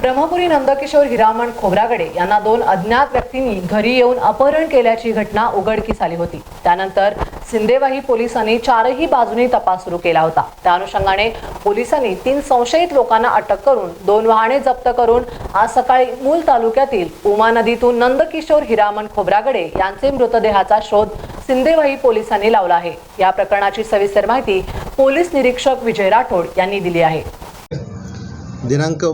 ब्रह्मपुरी नंदकिशोर हिरामण खोब्रागडे यांना दोन अज्ञात व्यक्तींनी घरी येऊन अपहरण केल्याची घटना उघडकीस आली होती. त्यानंतर सिंदेवाही पोलिसांनी चारही बाजूनी तपास सुरू केला होता. त्या अनुषंगाने पोलिसांनी तीन संशयित लोकांना अटक करून दोन वाहने जप्त करून आज सकाळी मूल तालुक्यातील उमा नदीतून नंदकिशोर हिरामण खोब्रागडे यांचे मृतदेहाचा शोध सिंदेवाही पोलिसांनी लावला आहे. या प्रकरणाची सविस्तर माहिती पोलीस निरीक्षक विजय राठोड यांनी दिली आहे. दिनांक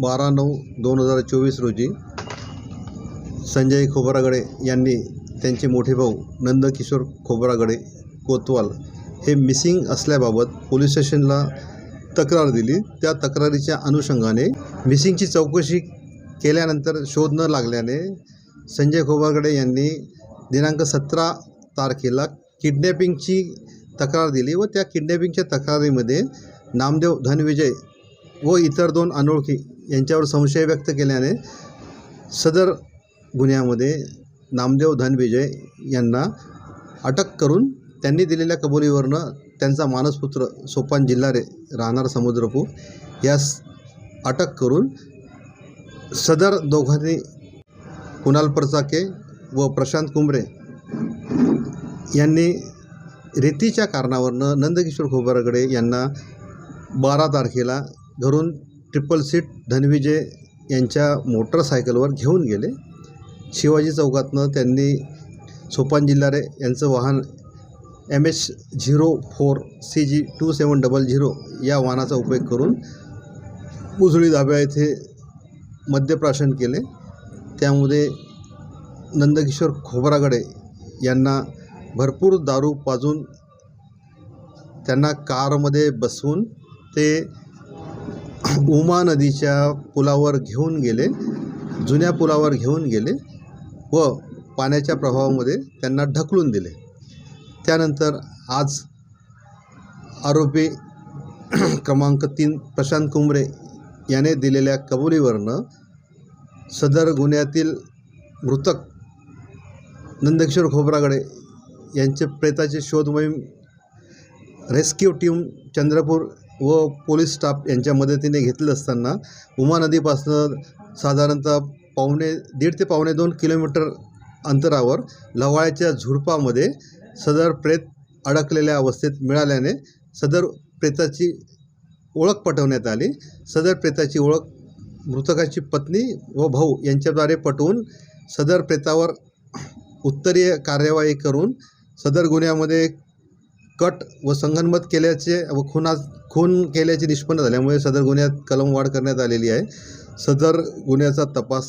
बारा नऊ दोन हजार चोवीस रोजी संजय खोबरागडे यांनी त्यांचे मोठे भाऊ नंदकिशोर खोबरागडे कोतवाल हे मिसिंग असल्याबाबत पोलीस स्टेशनला तक्रार दिली. त्या तक्रारीच्या अनुषंगाने मिसिंगची चौकशी केल्यानंतर शोध न लागल्याने संजय खोबरागडे यांनी दिनांक सतरा तारखेला किडनॅपिंगची तक्रार दिली व त्या किडनॅपिंगच्या तक्रारीमध्ये नामदेव धनविजय व इतर दोन अनोळखी यांच्यावर संशय व्यक्त केल्याने सदर गुन्ह्यामध्ये नामदेव धनविजय यांना अटक करून त्यांनी दिलेल्या कबुलीवरनं त्यांचा मानसपुत्र सोपान जिल्हारे राहणार समुद्रपूर यास अटक करून सदर दोघांनी कुणाल परचाके व प्रशांत कुंबरे यांनी रेतीच्या कारणावरनं नंदकिशोर खोबरागडे यांना बारा तारखेला घरून ट्रिपल सीट धनविजय यांच्या मोटरसायकलवर घेऊन गेले. शिवाजी चौकातनं त्यांनी सोपान जिल्हारे यांचं वाहन M H zero four C G two seven double zero या वाहनाचा उपयोग करून उजळी धाब्या येथे मद्यप्राशन केले. त्यामध्ये नंदकिशोर खोबरागडे यांना भरपूर दारू पाजून त्यांना कारमध्ये बसवून ते उमा नदीच्या पुलावर घेऊन गेले जुन्या पुलावर घेऊन गेले व पाण्याच्या प्रभावामध्ये त्यांना ढकलून दिले. त्यानंतर आज आरोपी क्रमांक तीन प्रशांत कुंबरे याने दिलेल्या कबुलीवरनं सदर गुन्ह्यातील मृतक नंदकिशोर खोबरागडे यांचे प्रेताचे शोध मोहीम रेस्क्यू टीम चंद्रपूर व पोलीस स्टाफ यांच्या मदतीने घेतलं असताना उमा नदीपासनं साधारणतः पावणे दीड ते पावणे दोन किलोमीटर अंतरावर लवाळ्याच्या झुडपामध्ये सदर प्रेत अडकलेल्या अवस्थेत मिळाल्याने सदर प्रेताची ओळख पटवण्यात आली. सदर प्रेताची ओळख मृतकाची पत्नी व भाऊ यांच्याद्वारे पटवून सदर प्रेतावर उत्तरीय कार्यवाही करून सदर गुन्ह्यामध्ये कट व संगनमत केल्याचे व खुना खून केल्याचे निष्पन्न झाल्यामुळे सदर गुन्ह्यात कलमवाढ करण्यात आलेली आहे. सदर गुन्ह्याचा तपास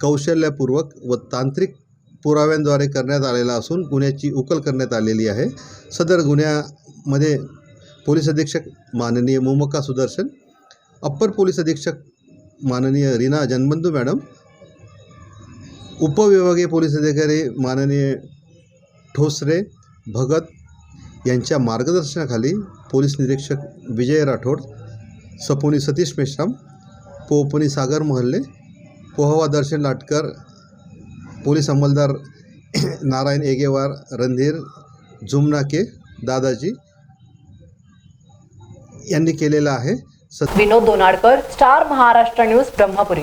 कौशल्यपूर्वक व तांत्रिक पुराव्यांद्वारे करण्यात आलेला असून गुन्ह्याची उकल करण्यात आलेली आहे. सदर गुन्ह्यामध्ये पोलीस अधीक्षक माननीय मोमका सुदर्शन अप्पर पोलीस अधीक्षक माननीय रीना जनबंधू मॅडम उपविभागीय पोलीस अधिकारी माननीय ठोसरे भगत यांच्या मार्गदर्शनाखाली पोलीस निरीक्षक विजय राठोड सपोनी सतीश मेश्राम पोपनी सागर मोहल्ले पोहवा दर्शन लाटकर पोलीस अंमलदार नारायण एगेवार रणधीर जुमनाके दादाजी यांनी केलेला आहे. Vinod Donadkar star Maharashtra news Brahmapuri.